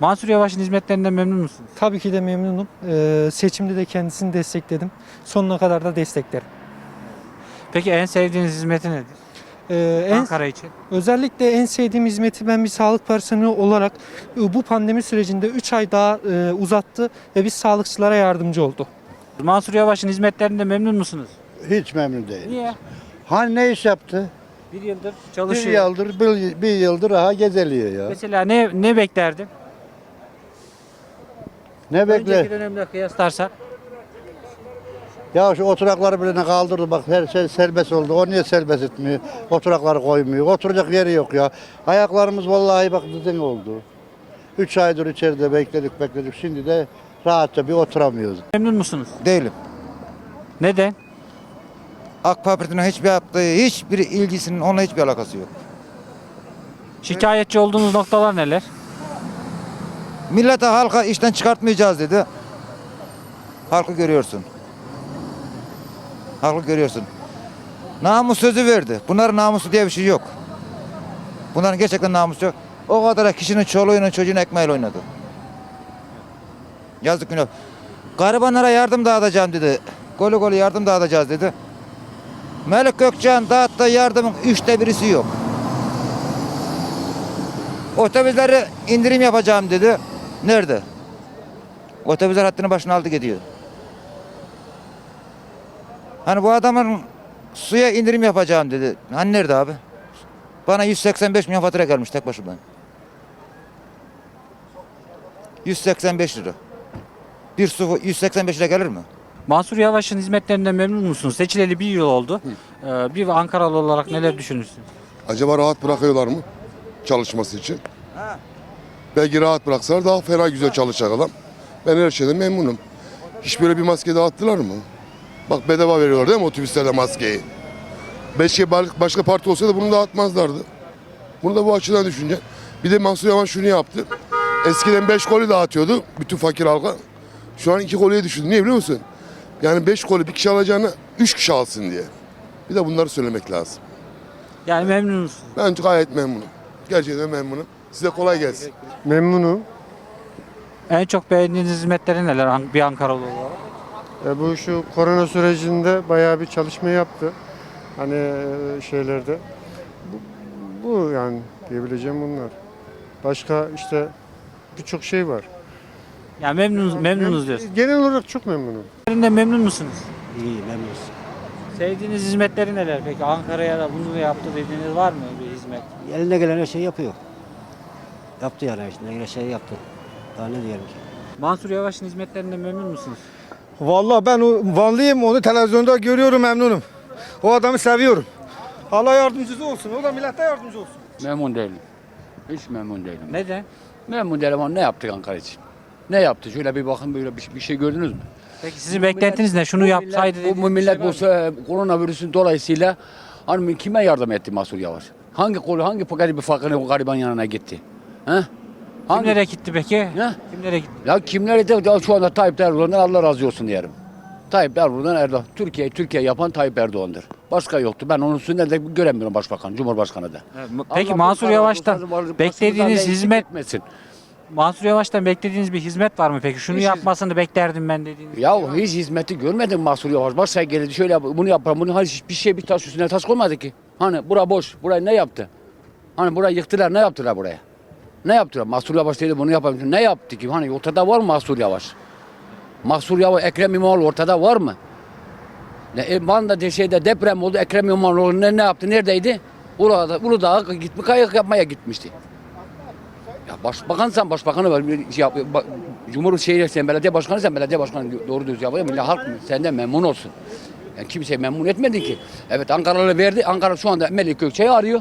Mansur Yavaş'ın hizmetlerinden memnun musunuz? Tabii ki de memnunum. Ee, seçimde de kendisini destekledim. Sonuna kadar da desteklerim. Peki en sevdiğiniz hizmeti nedir? Ee, en, Ankara için. özellikle en sevdiğim hizmeti ben bir sağlık personeli olarak e, bu pandemi sürecinde 3 ay daha e, uzattı ve biz sağlıkçılara yardımcı oldu. Mansur Yavaş'ın hizmetlerinden memnun musunuz? Hiç memnun değil. Niye? Hani ne iş yaptı? Bir yıldır Bir çalışıyor. yıldır, bir, bir yıldır daha gezeliyor ya. Mesela ne ne beklerdin? Ne Önceki bekle? dönemle kıyaslarsak Ya şu oturakları bile kaldırdı bak her şey serbest oldu. O niye serbest etmiyor? Oturakları koymuyor. Oturacak yeri yok ya. Ayaklarımız vallahi bak düzen oldu. Üç aydır içeride bekledik bekledik. Şimdi de rahatça bir oturamıyoruz. memnun musunuz? Değilim. Neden? AK Parti'nin hiçbir yaptığı hiçbir ilgisinin onunla hiçbir alakası yok. Şikayetçi olduğunuz noktalar neler? Millete halka işten çıkartmayacağız dedi. Halkı görüyorsun. Halkı görüyorsun. Namus sözü verdi. Bunların namusu diye bir şey yok. Bunların gerçekten namusu yok. O kadar kişinin çoluğunun çocuğun ekmeğiyle oynadı. Yazık günah. Garibanlara yardım dağıtacağım dedi. Golü golü yardım dağıtacağız dedi. Melik Gökçen dağıttığı yardımın üçte birisi yok. Otobüsleri indirim yapacağım dedi. Nerede? Otobüsler hattını başına aldı gidiyor. Hani bu adamın suya indirim yapacağım dedi. Hani nerede abi? Bana 185 milyon fatura gelmiş tek başımdan. 185 lira. Bir su 185 lira gelir mi? Mansur Yavaş'ın hizmetlerinden memnun musunuz? Seçileli bir yıl oldu. Ee, bir Ankaralı olarak neler düşünürsünüz? Acaba rahat bırakıyorlar mı çalışması için? Belki rahat bıraksalar daha fena güzel çalışacak adam. Ben her şeyden memnunum. Hiç böyle bir maske dağıttılar mı? Bak bedava veriyorlar değil mi otobüslerde maskeyi? Beşke başka parti olsaydı bunu dağıtmazlardı. Bunu da bu açıdan düşünce. Bir de Mansur Yavaş şunu yaptı. Eskiden 5 koli dağıtıyordu bütün fakir halka. Şu an 2 koliye düşürdü. Niye biliyor musun? Yani 5 koli bir kişi alacağına 3 kişi alsın diye. Bir de bunları söylemek lazım. Yani memnun musunuz? Ben gayet memnunum. Gerçekten memnunum. Size kolay gelsin. Memnunum. En çok beğendiğiniz hizmetleri neler bir Ankaralı olarak? E, bu şu korona sürecinde bayağı bir çalışma yaptı. Hani e, şeylerde. Bu, bu yani diyebileceğim bunlar. Başka işte birçok şey var. Yani memnunuz, memnunuz diyorsun. Genel olarak çok memnunum. Hizmetlerinden memnun musunuz? İyi memnunuz. Sevdiğiniz hizmetleri neler peki? Ankara'ya da bunu da yaptı dediğiniz var mı bir hizmet? Eline gelen her şeyi yapıyor. Yaptı yani eline gelen şeyi yaptı. Daha ne diyelim ki? Mansur Yavaş'ın hizmetlerinden memnun musunuz? Vallahi ben o- Vanlıyım onu televizyonda görüyorum memnunum. O adamı seviyorum. Allah yardımcısı olsun. O da millete yardımcı olsun. Memnun değilim. Hiç memnun değilim. Neden? Memnun değilim ama ne yaptık Ankara için? Ne yaptı? Şöyle bir bakın böyle bir, bir şey gördünüz mü? Peki sizin beklentiniz ne? Şunu yapsaydı Bu, dediğiniz bu bir millet şey bu var mı? se- koronavirüsün dolayısıyla hani kime yardım etti Mahsur Yavaş? Hangi kolu hangi fakir bir fakirin o gariban yanına gitti? He? Hangi? Kimlere gitti peki? Ne? Kimlere gitti? Ya kimlere de de şu anda Tayyip Erdoğan'dan Allah razı olsun diyelim. Tayyip Erdoğan Erdoğan. Türkiye Türkiye yapan Tayyip Erdoğan'dır. Başka yoktu. Ben onun üstünde de göremiyorum başbakan, cumhurbaşkanı da. Peki Allah Mansur Yavaş'tan beklediğiniz hizmet etmesin. Mansur Yavaş'tan beklediğiniz bir hizmet var mı peki? Şunu Hiç- yapmasını beklerdim ben dediğiniz. Ya hiç hizmeti görmedim Mahsur Yavaş. Başka geldi şöyle yap, bunu yapar, bunu hiç bir şey bir taş üstüne taş koymadı ki. Hani bura boş, burayı ne yaptı? Hani burayı yıktılar, ne yaptılar buraya? Ne yaptılar? Mahsur Yavaş dedi bunu yapalım. Ne yaptı ki? Hani ortada var mı Mahsur Yavaş? Mahsur Yavaş, Ekrem İmamoğlu ortada var mı? Ne, e, Van'da de şeyde deprem oldu. Ekrem İmamoğlu ne, ne yaptı? Neredeydi? Uludağ'a, Uludağ'a gitme kayak yapmaya gitmişti. Ya başbakan sen başbakanı bir Şey yap, ba- sen belediye başkanı sen belediye başkanı doğru düz yapıyor. Millet halk senden memnun olsun. Yani kimse memnun etmedin ki. Evet Ankaralı verdi. Ankara şu anda Melik Gökçe'yi arıyor.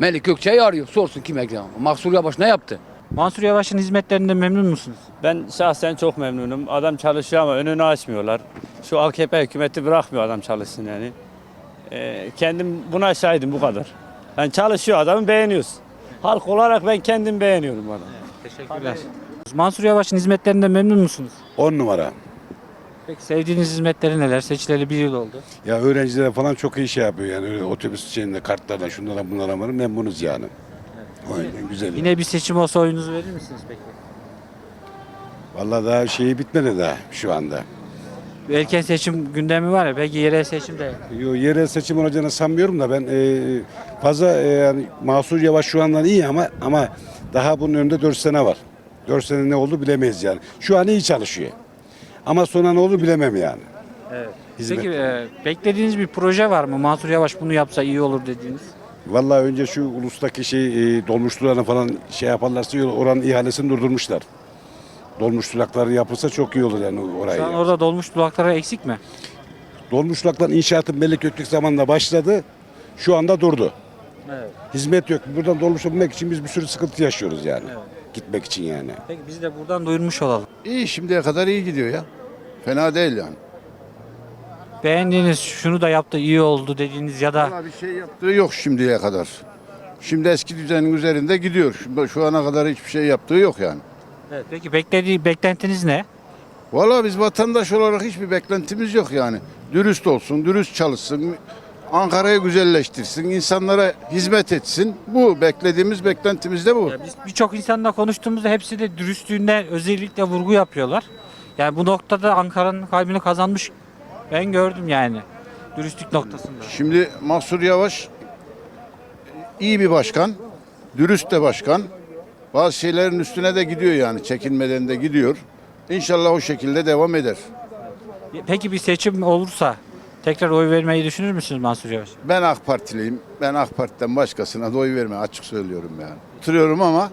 Melik Gökçe'yi arıyor. Sorsun kime gidiyor. Mahsur Yavaş ne yaptı? Mansur Yavaş'ın hizmetlerinden memnun musunuz? Ben şahsen çok memnunum. Adam çalışıyor ama önünü açmıyorlar. Şu AKP hükümeti bırakmıyor adam çalışsın yani. Ee, kendim buna şahidim bu kadar. Yani çalışıyor adamı beğeniyoruz. Halk olarak ben kendim beğeniyorum adamı. Teşekkürler. Mansur Yavaş'ın hizmetlerinden memnun musunuz? 10 numara. Peki sevdiğiniz hizmetleri neler? Seçileli bir yıl oldu. Ya öğrencilere falan çok iyi şey yapıyor yani öyle otobüs şeyinde kartlarla şunlara bunlara var memnunuz yani. Aynen güzel. Yine bir seçim olsa oyunuzu verir misiniz peki? Vallahi daha şeyi bitmedi daha şu anda. Erken seçim gündemi var ya belki yerel seçimde. Yo, yerel seçim olacağını sanmıyorum da ben e, fazla e, yani Mahsur Yavaş şu andan iyi ama ama daha bunun önünde 4 sene var. 4 sene ne oldu bilemeyiz yani. Şu an iyi çalışıyor. Ama sonra ne olur bilemem yani. Evet. Hizmet. Peki e, beklediğiniz bir proje var mı? Mansur Yavaş bunu yapsa iyi olur dediğiniz. Vallahi önce şu ulustaki şey e, dolmuşçularına falan şey yaparlarsa yol- oranın ihalesini durdurmuşlar. Dolmuş durakları yapılsa çok iyi olur yani orayı. Şu an orada dolmuş durakları eksik mi? Dolmuş durakların inşaatı belli köklük zamanında başladı. Şu anda durdu. Evet. Hizmet yok. Buradan dolmuşa binmek için biz bir sürü sıkıntı yaşıyoruz yani. Gitmek için yani. Peki biz de buradan duyurmuş olalım. İyi şimdiye kadar iyi gidiyor ya. Fena değil yani. Beğendiğiniz şunu da yaptı iyi oldu dediğiniz ya da Valla bir şey yaptığı yok şimdiye kadar. Şimdi eski düzenin üzerinde gidiyor. Şu, şu ana kadar hiçbir şey yaptığı yok yani. Evet, peki beklediği beklentiniz ne? Valla biz vatandaş olarak hiçbir beklentimiz yok yani. Dürüst olsun, dürüst çalışsın, Ankara'yı güzelleştirsin, insanlara hizmet etsin. Bu beklediğimiz beklentimiz de bu. Ya biz birçok insanla konuştuğumuzda hepsi de dürüstlüğüne özellikle vurgu yapıyorlar. Yani bu noktada Ankara'nın kalbini kazanmış ben gördüm yani. Dürüstlük noktasında. Şimdi Mahsur Yavaş iyi bir başkan, dürüst de başkan. Bazı şeylerin üstüne de gidiyor yani çekinmeden de gidiyor. İnşallah o şekilde devam eder. Peki bir seçim olursa tekrar oy vermeyi düşünür müsünüz Mansur Yavaş? Ben AK Partiliyim. Ben AK Parti'den başkasına da oy verme açık söylüyorum yani. Oturuyorum ama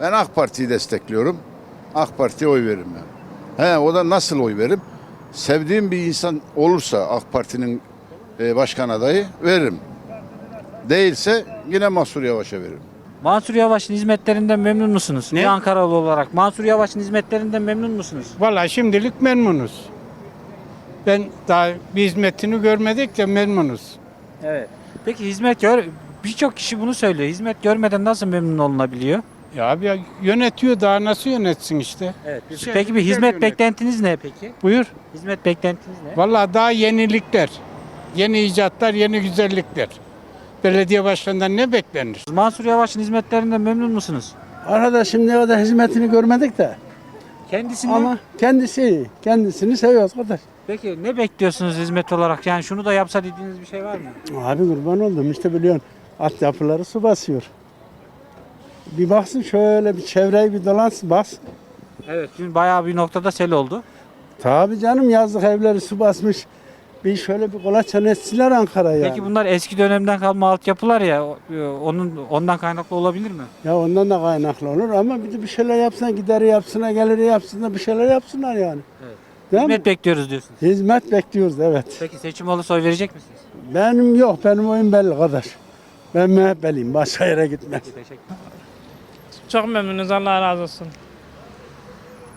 ben AK Parti'yi destekliyorum. AK Parti'ye oy veririm yani. He o da nasıl oy veririm? Sevdiğim bir insan olursa AK Parti'nin e, başkan adayı veririm. Değilse yine Mahsur Yavaş'a veririm. Mansur Yavaş'ın hizmetlerinden memnun musunuz? Ne? Bir Ankaralı olarak Mansur Yavaş'ın hizmetlerinden memnun musunuz? Vallahi şimdilik memnunuz. Ben daha bir hizmetini görmedik de memnunuz. Evet. Peki hizmet gör birçok kişi bunu söylüyor. Hizmet görmeden nasıl memnun olunabiliyor? Ya abi ya yönetiyor daha nasıl yönetsin işte. Evet. Şey, peki bir hizmet yönet. beklentiniz ne peki? Buyur. Hizmet beklentiniz ne? Vallahi daha yenilikler. Yeni icatlar, yeni güzellikler. Belediye başkanından ne beklenir? Mansur Yavaş'ın hizmetlerinden memnun musunuz? Arkadaşım ne kadar hizmetini görmedik de Kendisinden. ama kendisi iyi. Kendisini seviyoruz kardeş. Peki ne bekliyorsunuz hizmet olarak? Yani şunu da yapsa dediğiniz bir şey var mı? Abi kurban oldum işte biliyorsun altyapıları su basıyor. Bir baksın şöyle bir çevreyi bir dolansın bas. Evet. Dün bayağı bir noktada sel oldu. Tabii canım yazlık evleri su basmış. Bir şöyle bir kolaçan etsinler Ankara'ya yani. Peki bunlar eski dönemden kalma altyapılar ya. e, Onun ondan kaynaklı olabilir mi? Ya ondan da kaynaklı olur ama bir de bir şeyler yapsın gideri yapsınlar geliri yapsınlar bir şeyler yapsınlar yani. Evet. Değil mi? Hizmet bekliyoruz diyorsunuz. Hizmet bekliyoruz evet. Peki seçim olursa oy verecek misiniz? Benim yok benim oyun belli kardeş. Ben MHP'liyim başka yere gitmez. Teşekkür Çok memnunuz Allah razı olsun.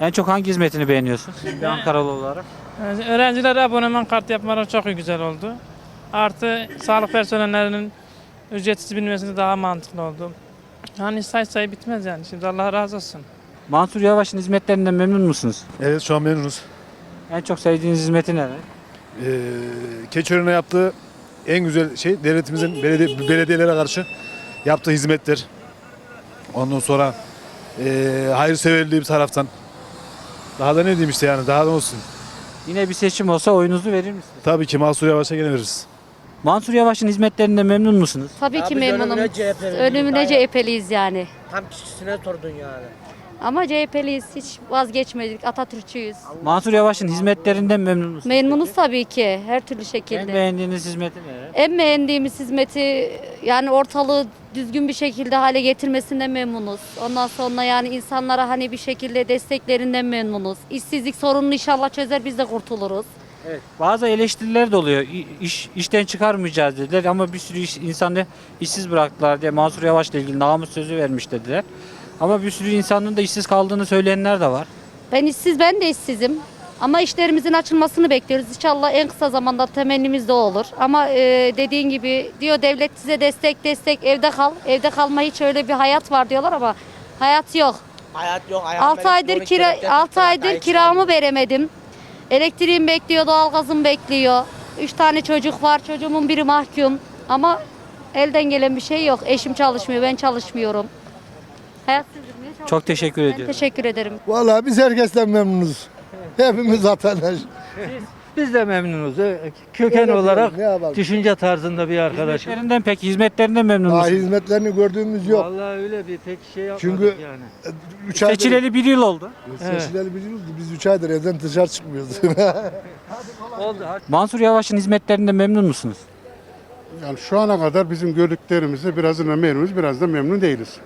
En çok hangi hizmetini beğeniyorsun? Bir Ankaralı olarak. Öğrencilere aboneman kartı yapmaları çok güzel oldu. Artı sağlık personellerinin ücretsiz bilmesi daha mantıklı oldu. Yani say say bitmez yani. Şimdi Allah razı olsun. Mansur Yavaş'ın hizmetlerinden memnun musunuz? Evet şu an memnunuz. En çok sevdiğiniz hizmeti ne? Ee, Keçiören'e yaptığı en güzel şey devletimizin belediye, belediyelere karşı yaptığı hizmetler. Ondan sonra ee, hayırseverliği bir taraftan. Daha da ne diyeyim işte yani daha da olsun. Yine bir seçim olsa oyunuzu verir misiniz? Tabii ki Mahsur Yavaş'a gene veririz. Mansur Yavaş'ın hizmetlerinden memnun musunuz? Tabii ki memnunum. Ölümüne CHP'liyiz yani. Tam kişisine sordun yani. Ama CHP'liyiz. Hiç vazgeçmedik. Atatürkçüyüz. Mansur Yavaş'ın hizmetlerinden memnun musunuz? Memnunuz tabii ki. Her türlü En şekilde. beğendiğiniz hizmeti ne? En beğendiğimiz hizmeti yani ortalığı düzgün bir şekilde hale getirmesinden memnunuz. Ondan sonra yani insanlara hani bir şekilde desteklerinden memnunuz. İşsizlik sorununu inşallah çözer biz de kurtuluruz. Evet. Bazı eleştiriler de oluyor. İ- İş, işten çıkarmayacağız dediler ama bir sürü iş, insanı işsiz bıraktılar diye Mansur Yavaş'la ilgili namus sözü vermiş dediler. Ama bir sürü insanın da işsiz kaldığını söyleyenler de var. Ben işsiz, ben de işsizim. Ama işlerimizin açılmasını bekliyoruz. İnşallah en kısa zamanda temennimiz de olur. Ama e, dediğin gibi diyor devlet size destek destek evde kal. Evde kalma hiç öyle bir hayat var diyorlar ama hayat yok. Hayat yok. 6 aydır kira 6 aydır kiramı veremedim. Elektriğim bekliyor, doğalgazım bekliyor. 3 tane çocuk var. Çocuğumun biri mahkum. Ama elden gelen bir şey yok. Eşim çalışmıyor, ben çalışmıyorum. Hayat sürdürmeye çalışıyoruz. Çok teşekkür Ben ediyorum. teşekkür ederim. Vallahi biz herkesten memnunuz. Hepimiz vatandaş. Biz de memnunuz. Köken olarak Ne yapalım? düşünce tarzında bir arkadaşım. Hizmetlerinden peki hizmetlerinden memnun Daha hizmetlerini gördüğümüz yok. Vallahi öyle bir pek şey yapmadık Çünkü yani. Üç aydır, Seçileli bir yıl oldu. seçileli biliyoruz. Biz üç aydır evden dışarı çıkmıyoruz. Oldu. Mansur Yavaş'ın hizmetlerinden memnun musunuz? Yani şu ana kadar bizim gördüklerimizde birazından memnunuz, biraz da memnun değiliz.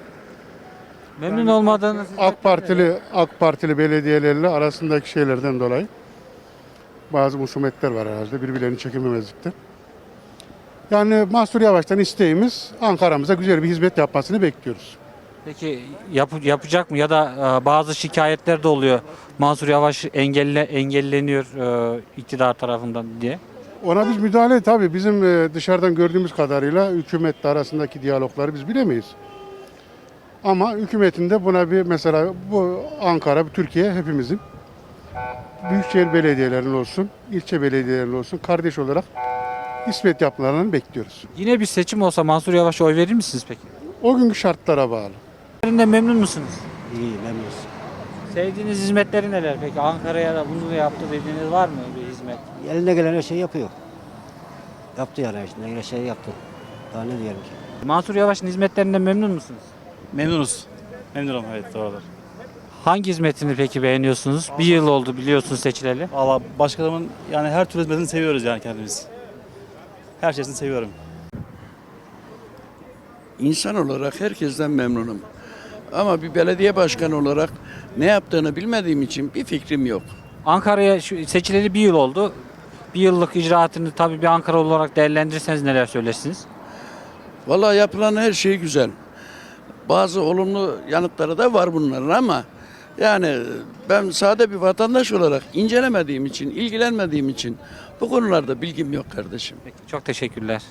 Memnun olmadığınız AK Partili AK Partili belediyelerle arasındaki şeylerden dolayı bazı husumetler var herhalde birbirlerini çekememezlikten. Yani Mahsur Yavaş'tan isteğimiz Ankara'mıza güzel bir hizmet yapmasını bekliyoruz. Peki yap- yapacak mı ya da e, bazı şikayetler de oluyor. Mansur Yavaş engelle engelleniyor e, iktidar tarafından diye. Ona biz müdahale tabii bizim e, dışarıdan gördüğümüz kadarıyla hükümetle arasındaki diyalogları biz bilemeyiz. Ama hükümetin de buna bir mesela bu Ankara, bu Türkiye hepimizin büyükşehir belediyelerinin olsun, ilçe belediyelerinin olsun kardeş olarak hizmet yapmalarını bekliyoruz. Yine bir seçim olsa Mansur Yavaş'a oy verir misiniz peki? O günkü şartlara bağlı. Hizmetlerinden memnun musunuz? İyi memnunuz. Sevdiğiniz hizmetleri neler peki? Ankara'ya da bunu da yaptı dediğiniz var mı bir hizmet? Eline gelen her şeyi yapıyor. Yaptı yani işte her şeyi yaptı. Daha ne diyelim ki? Mansur Yavaş'ın hizmetlerinden memnun musunuz? Memnunuz. Memnunum evet doğrudur. Hangi hizmetini peki beğeniyorsunuz? Bir yıl oldu biliyorsunuz seçileli. Valla başkalarının yani her türlü hizmetini seviyoruz yani kendimiz. Her şeyini seviyorum. İnsan olarak herkesten memnunum. Ama bir belediye başkanı olarak ne yaptığını bilmediğim için bir fikrim yok. Ankara'ya şu- seçileli bir yıl oldu. Bir yıllık icraatını tabii bir Ankara olarak değerlendirirseniz neler söylersiniz? Vallahi yapılan her şey güzel. Bazı olumlu yanıtları da var bunların ama yani ben sade bir vatandaş olarak incelemediğim için, ilgilenmediğim için bu konularda bilgim yok kardeşim. Peki, çok teşekkürler.